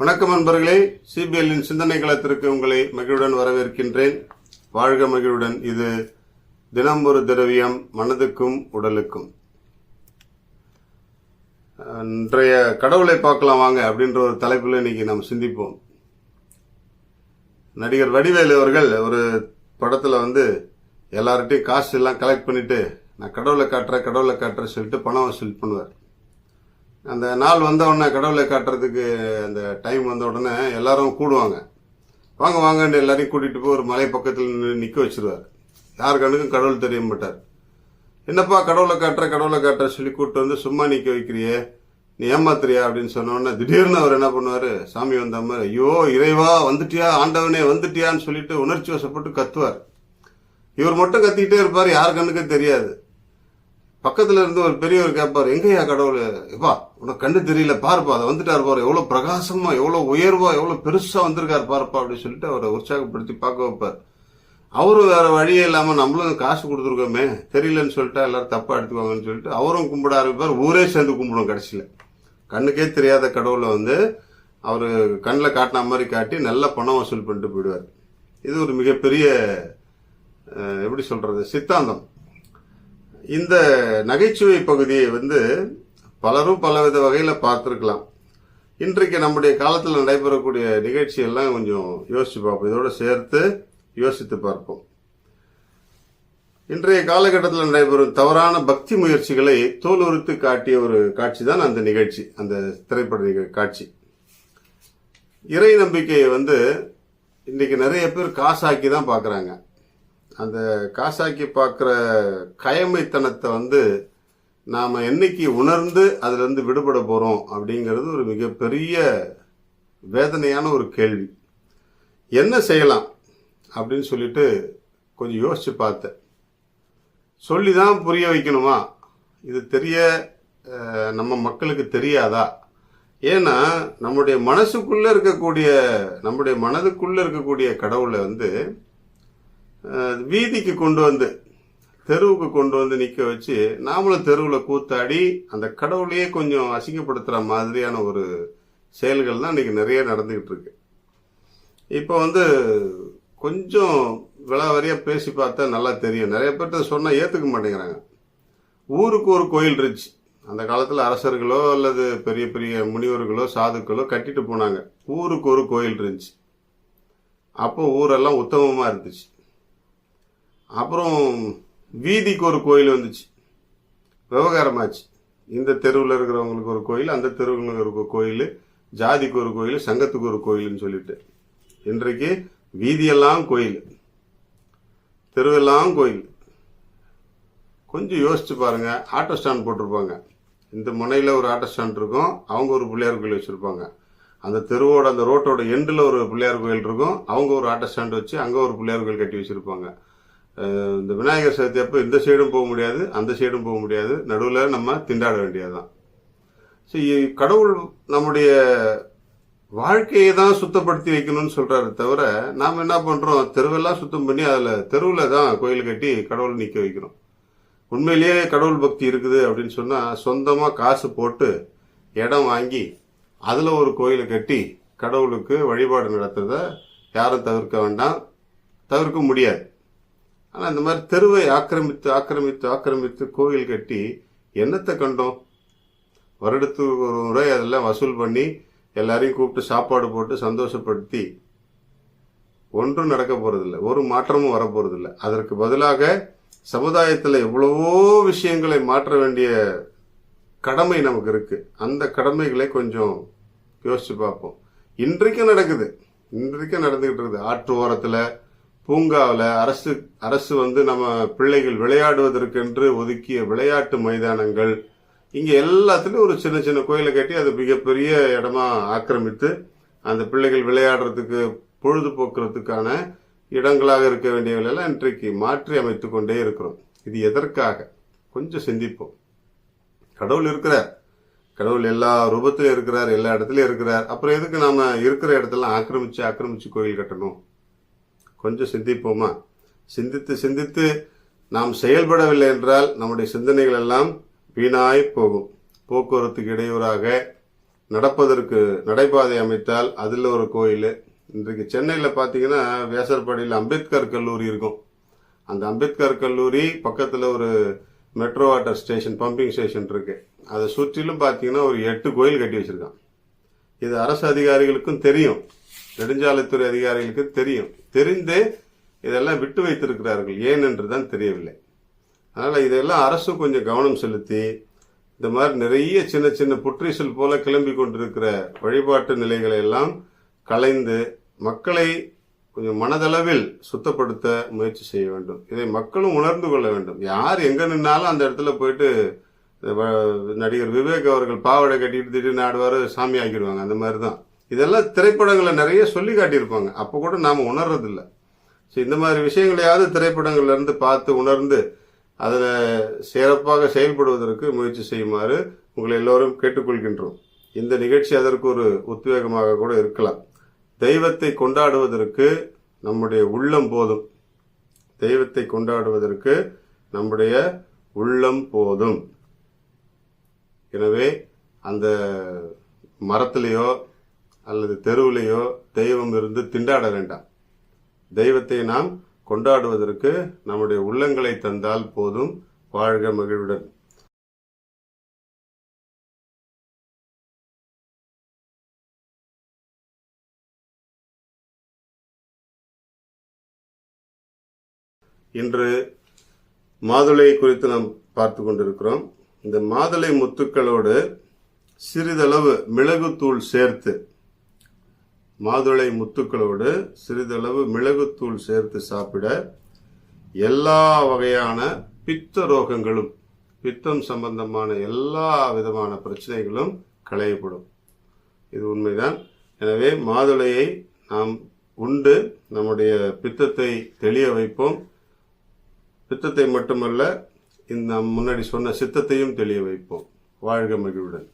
வணக்கம் நண்பர்களே. சிபிஎல்லின் சிந்தனை களத்திற்கு உங்களை மகிழ்வுடன் வரவேற்கின்றேன். வாழ்க மகிழ்வுடன். இது தினம் ஒரு திரவியம் மனதுக்கும் உடலுக்கும். இன்றைய கடவுளை பார்க்கலாம் வாங்க அப்படின்ற ஒரு தலைப்பில் இன்னைக்கு நாம் சிந்திப்போம். நடிகர் வடிவேலு அவர்கள் ஒரு படத்தில் வந்து எல்லார்ட்டையும் காசு எல்லாம் கலெக்ட் பண்ணிட்டு நான் கடவுளை காட்டுறேன் கடவுளை காட்டுறேன் சொல்லிட்டு பணம் வசூல் பண்ணுவார். அந்த நாள் வந்த உடனே கடவுளை காட்டுறதுக்கு அந்த டைம் வந்த உடனே எல்லாரும் கூடுவாங்க. வாங்க வாங்கன்னு எல்லாரையும் கூட்டிட்டு போய் ஒரு மலை பக்கத்தில் நிற்க வச்சிருவார். யார் கண்ணுக்கும் கடவுள் தெரிய மாட்டார். என்னப்பா கடவுளை காட்டுற கடவுளை காட்டுற சொல்லி கூப்பிட்டு வந்து சும்மா நிற்க வைக்கிறியே நீ ஏமாத்துறியா அப்படின்னு சொன்ன திடீர்னு அவர் என்ன பண்ணுவார்? சாமி வந்த மாதிரி ஐயோ இறைவா வந்துட்டியா ஆண்டவனே வந்துட்டியான்னு சொல்லிட்டு உணர்ச்சி வசப்பட்டு கத்துவார். இவர் மட்டும் கத்திக்கிட்டே இருப்பார் யார் கண்ணுக்கும் தெரியாது. பக்கத்துல இருந்து ஒரு பெரியவர் கேட்பாரு எங்கேயா கடவுள்? எப்பா உனக்கு கண்டு தெரியல பாருப்பா. அதை வந்துட்டாரு பாரு எவ்வளவு பிரகாசமா எவ்வளவு உயர்வா எவ்வளவு பெருசா வந்திருக்காரு பாருப்பா அப்படின்னு சொல்லிட்டு அவரை உற்சாகப்படுத்தி பார்க்க வைப்பார். அவரும் வேற வழியே இல்லாம நம்மளும் காசு கொடுத்துருக்கோமே தெரியலன்னு சொல்லிட்டா எல்லாரும் தப்பா எடுத்துக்குவாங்கன்னு சொல்லிட்டு அவரும் கும்பிட ஆரம்பிப்பார் ஊரே சேர்ந்து கும்பிடும் கடைசியில. கண்ணுக்கே தெரியாத கடவுளை வந்து அவர் கண்ணில் காட்டின மாதிரி காட்டி நல்ல பணம் வசூல் பண்ணிட்டு போயிடுவார். இது ஒரு மிகப்பெரிய எப்படி சொல்றது சித்தாந்தம். இந்த நகைச்சுவை பகுதியை வந்து பலரும் பலவித வகையில் பார்த்துருக்கலாம். இன்றைக்கு நம்முடைய காலத்தில் நடைபெறக்கூடிய நிகழ்ச்சியெல்லாம் கொஞ்சம் யோசிச்சு பார்ப்போம். இதோடு சேர்த்து யோசித்து பார்ப்போம். இன்றைய காலகட்டத்தில் நடைபெறும் தவறான பக்தி முயற்சிகளை தோல் உறுத்து காட்டிய ஒரு காட்சி தான் அந்த நிகழ்ச்சி அந்த திரைப்பட காட்சி. இறை நம்பிக்கையை வந்து இன்றைக்கி நிறைய பேர் காசாக்கி தான் பார்க்குறாங்க அந்த காசாக்கி பார்க்குற கயமைத்தனத்தை வந்து நாம் என்னைக்கு உணர்ந்து அதிலிருந்து விடுபட போகிறோம் அப்படிங்கிறது ஒரு மிகப்பெரிய வேதனையான ஒரு கேள்வி. என்ன செய்யலாம் அப்படின்னு சொல்லிட்டு கொஞ்சம் யோசித்து பார்த்தேன். சொல்லி தான் புரிய வைக்கணுமா? இது தெரிய நம்ம மக்களுக்கு தெரியாதா? ஏன்னா நம்முடைய மனசுக்குள்ளே இருக்கக்கூடிய நம்முடைய மனதுக்குள்ளே இருக்கக்கூடிய கடவுளை வந்து வீதிக்கு கொண்டு வந்து தெருவுக்கு கொண்டு வந்து நிற்க வச்சு நாமளும் தெருவில் கூத்தாடி அந்த கடவுளையே கொஞ்சம் அசிங்கப்படுத்துகிற மாதிரியான ஒரு செயல்கள் தான் இன்னைக்கு நிறைய நடந்துக்கிட்டு இருக்கு. இப்போ வந்து கொஞ்சம் விளாவரியாக பேசி பார்த்தா நல்லா தெரியும். நிறைய பேர்த்த சொன்னால் ஏற்றுக்க மாட்டேங்கிறாங்க. ஊருக்கு ஒரு கோயில் இருந்துச்சு. அந்த காலத்தில் அரசர்களோ அல்லது பெரிய பெரிய முனிவர்களோ சாதுக்களோ கட்டிட்டு போனாங்க. ஊருக்கு ஒரு கோயில் இருந்துச்சு. அப்போ ஊரெல்லாம் உத்தமமாக இருந்துச்சு. அப்புறம் வீதிக்கு ஒரு கோயில் வந்துச்சு. விவகாரமாச்சு. இந்த தெருவில் இருக்கிறவங்களுக்கு ஒரு கோயில் அந்த தெருவில் இருக்க கோயில் ஜாதிக்கு ஒரு கோயில் சங்கத்துக்கு ஒரு கோயில்னு சொல்லிட்டு. இன்றைக்கு வீதியெல்லாம் கோயில். தெருவெல்லாம் கோயில். கொஞ்சம் யோசிச்சு பாருங்க. ஆட்டோ ஸ்டாண்ட் போட்டிருப்பாங்க. இந்த முனையில் ஒரு ஆட்டோ ஸ்டாண்ட் இருக்கும். அவங்க ஒரு பிள்ளையார் கோயில் வச்சுருப்பாங்க. அந்த தெருவோட அந்த ரோட்டோட எண்டில் ஒரு பிள்ளையார் கோயில் இருக்கும். அவங்க ஒரு ஆட்டோ ஸ்டாண்ட் வச்சு அங்கே ஒரு பிள்ளையார் கோயில் கட்டி வச்சுருப்பாங்க. இந்த விநாயகர் சதுர்த்தி அப்போ இந்த சைடும் போக முடியாது அந்த சைடும் போக முடியாது. நடுவில் நம்ம திண்டாட வேண்டியதுதான். ஸோ கடவுள் நம்முடைய வாழ்க்கையை தான் சுத்தப்படுத்தி வைக்கணும்னு சொல்றாரு தவிர நாம் என்ன பண்றோம்? தெருவெல்லாம் சுத்தம் பண்ணி அதில் தெருவில் தான் கோயில் கட்டி கடவுள் நிற்க வைக்கிறோம். உண்மையிலேயே கடவுள் பக்தி இருக்குது அப்படின்னு சொன்னால் சொந்தமாக காசு போட்டு இடம் வாங்கி அதில் ஒரு கோயிலை கட்டி கடவுளுக்கு வழிபாடு நடத்துறத யாரும் தவிர்க்க வேண்டாம். தவிர்க்க முடியாது. ஆனால் இந்த மாதிரி தெருவை ஆக்கிரமித்து ஆக்கிரமித்து ஆக்கிரமித்து கோயில் கட்டி என்னத்தை கண்டோம்? வருடத்துக்கு ஒரு முறை அதெல்லாம் வசூல் பண்ணி எல்லாரையும் கூப்பிட்டு சாப்பாடு போட்டு சந்தோஷப்படுத்தி ஒன்றும் நடக்க போகிறதில்ல ஒரு மாற்றமும் வரப்போகிறதில்ல அதற்கு பதிலாக சமுதாயத்தில் எவ்வளவோ விஷயங்களை மாற்ற வேண்டிய கடமை நமக்கு இருக்கு. அந்த கடமைகளை கொஞ்சம் யோசிச்சு பார்ப்போம். இன்றைக்கும் நடக்குது. இன்றைக்கும் நடந்துகிட்டு இருக்குது. ஆற்று ஓரத்தில் பூங்காவில் அரசு அரசு வந்து நம்ம பிள்ளைகள் விளையாடுவதற்கென்று ஒதுக்கிய விளையாட்டு மைதானங்கள் இங்கே எல்லாத்துலேயும் ஒரு சின்ன சின்ன கோயிலை கட்டி அது மிகப்பெரிய இடமா ஆக்கிரமித்து அந்த பிள்ளைகள் விளையாடுறதுக்கு பொழுதுபோக்குறதுக்கான இடங்களாக இருக்க வேண்டியவர்களெல்லாம் இன்றைக்கு மாற்றி அமைத்து கொண்டே இருக்கிறோம். இது எதற்காக? கொஞ்சம் சிந்திப்போம். கடவுள் இருக்கிறார். கடவுள் எல்லா ரூபத்திலும் இருக்கிறார் எல்லா இடத்துலையும் இருக்கிறார். அப்புறம் எதுக்கு நாம இருக்கிற இடத்தெல்லாம் ஆக்கிரமிச்சு ஆக்கிரமிச்சு கோயில் கட்டணும்? கொஞ்சம் சிந்திப்போமா? சிந்தித்து சிந்தித்து நாம் செயல்படவில்லை என்றால் நம்முடைய சிந்தனைகள் எல்லாம் வீணாய் போகும். போக்குவரத்துக்கு இடையூறாக நடப்பதற்கு நடைபாதை அமைத்தால் அதில் ஒரு கோயில். இன்றைக்கு சென்னையில் பார்த்தீங்கன்னா வேசர்பாடியில் அம்பேத்கர் கல்லூரி இருக்கும். அந்த அம்பேத்கர் கல்லூரி பக்கத்தில் ஒரு metro water station pumping station இருக்கு. அதை சுற்றிலும் பார்த்தீங்கன்னா ஒரு எட்டு கோயில் கட்டி வச்சிருக்கான் இது அரசு அதிகாரிகளுக்கும் தெரியும். நெடுஞ்சாலைத்துறை அதிகாரிகளுக்கு தெரியும். தெரிந்தே இதெல்லாம் விட்டு வைத்திருக்கிறார்கள். ஏன் என்று தான் தெரியவில்லை. அதனால் இதெல்லாம் அரசு கொஞ்சம் கவனம் செலுத்தி இந்த மாதிரி நிறைய சின்ன சின்ன புற்றீசல் போல கிளம்பி கொண்டிருக்கிற வழிபாட்டு நிலைகளை எல்லாம் கலைந்து மக்களை கொஞ்சம் மனதளவில் சுத்தப்படுத்த முயற்சி செய்ய வேண்டும். இதை மக்களும் உணர்ந்து கொள்ள வேண்டும். யார் எங்க நின்னாலும் அந்த இடத்துல போயிட்டு வ- நடிகர் விவேக் அவர்கள் பாவாடை கட்டிட்டு திடீர்னு ஆடுவார் சாமி ஆக்கிடுவாங்க. அந்த மாதிரி தான் இதெல்லாம் திரைப்படங்களை நிறைய சொல்லி காட்டியிருப்பாங்க. அப்போ கூட நாம் உணர்றதில்ல. ஸோ இந்த மாதிரி விஷயங்களையாவது திரைப்படங்கள்லேருந்து பார்த்து உணர்ந்து அதில் சிறப்பாக செயல்படுவதற்கு முயற்சி செய்யுமாறு உங்களை எல்லோரும் கேட்டுக்கொள்கின்றோம். இந்த நிகழ்ச்சி அதற்கு ஒரு உத்வேகமாக கூட இருக்கலாம். தெய்வத்தை கொண்டாடுவதற்கு நம்முடைய உள்ளம் போதும். தெய்வத்தை கொண்டாடுவதற்கு நம்முடைய உள்ளம் போதும். எனவே அந்த மரத்திலேயோ அல்லது தெருவிலேயோ தெய்வம் இருந்து திண்டாட வேண்டாம். தெய்வத்தை நாம் கொண்டாடுவதற்கு நம்முடைய உள்ளங்களை தந்தால் போதும். வாழ்க மகிழ்வுடன். இன்று மாதுளை குறித்து நாம் பார்த்து கொண்டிருக்கிறோம். இந்த மாதுளை முத்துக்களோடு சிறிதளவு மிளகுத்தூள் சேர்த்து மாதுளை முத்துக்களோடு சிறிதளவு மிளகுத்தூள் சேர்த்து சாப்பிட எல்லா வகையான பித்த ரோகங்களும் பித்தம் சம்பந்தமான எல்லா விதமான பிரச்சனைகளும் களையப்படும். இது உண்மைதான். எனவே மாதுளையை நாம் உண்டு நம்முடைய பித்தத்தை தெளிய வைப்போம். பித்தத்தை மட்டுமல்ல இந்த நாம் முன்னாடி சொன்ன சித்தத்தையும் தெளிய வைப்போம். வாழ்க மகிழ்வுடன்.